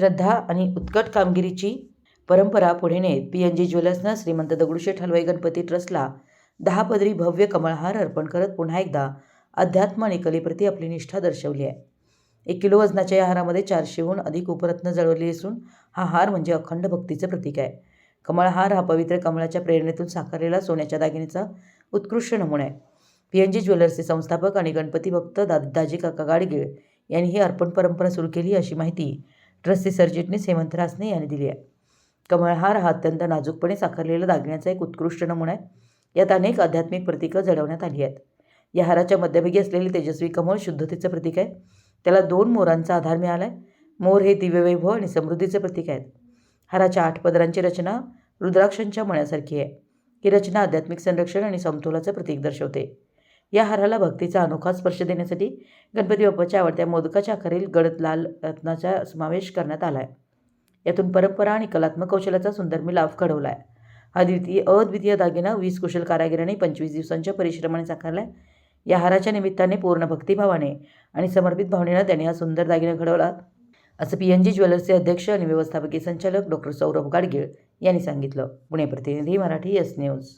श्रद्धा आणि उत्कट कामगिरीची परंपरा पुढे नेत. पी. एन. जी. ज्वेलर्सनं श्रीमंत दगडूशेठ हलवाई गणपती ट्रस्टला दहा पदरी भव्य कमळहार अर्पण करत पुन्हा एकदा अध्यात्म आणि कलेप्रती आपली निष्ठा दर्शवली आहे. एक किलो वजनाच्या या हारामध्ये चारशेहून अधिक उपरत्न जळवली असून हा हार म्हणजे अखंड भक्तीचं प्रतीक आहे. कमळहार हा पवित्र कमळाच्या प्रेरणेतून साकारलेला सोन्याच्या दागिनेचा उत्कृष्ट नमुना आहे. पी. एन. जी. ज्वेलर्सचे संस्थापक आणि गणपती भक्त दादाजी काका गाडगीळ यांनी ही अर्पण परंपरा सुरू केली अशी माहिती ट्रस्टी सरचिटणीस हेमंत रासने यांनी दिली आहे. कमळहार हा अत्यंत नाजूकपणे साकारलेला दागिन्याचा एक उत्कृष्ट नमुना आहे. यात अनेक आध्यात्मिक प्रतीकं जडवण्यात आली आहेत. या हाराच्या मध्यभागी असलेले तेजस्वी कमळ शुद्धतेचं प्रतीक आहे. त्याला दोन मोरांचा आधार मिळाला आहे मोर हे दिव्यवैभव आणि समृद्धीचे प्रतीक आहेत. हाराच्या आठ पदरांची रचना रुद्राक्षांच्या मण्यासारखी आहे. ही रचना आध्यात्मिक संरक्षण आणि समतोलाचं प्रतीक दर्शवते. या हाराला भक्तीचा अनोखा स्पर्श देण्यासाठी गणपती बाप्पाच्या आवडत्या मोदकाच्या अखेरील गडद लाल रत्नाचा समावेश करण्यात आला आहे यातून परंपरा आणि कलात्मक कौशल्याचा सुंदर मिलाफ घडवला आहे हा द्वितीय अद्वितीय दागिना वीस कुशल कारागिरांनी पंचवीस दिवसांच्या परिश्रमाने साकारला आहे या हाराच्या निमित्ताने पूर्ण भक्तिभावाने आणि समर्पित भावनेनं त्याने हा सुंदर दागिना घडवला. असं पी एन जी ज्वेलर्सचे अध्यक्ष आणि व्यवस्थापकीय संचालक डॉक्टर सौरभ गाडगीळ यांनी सांगितलं. पुणे प्रतिनिधी मराठी एस न्यूज.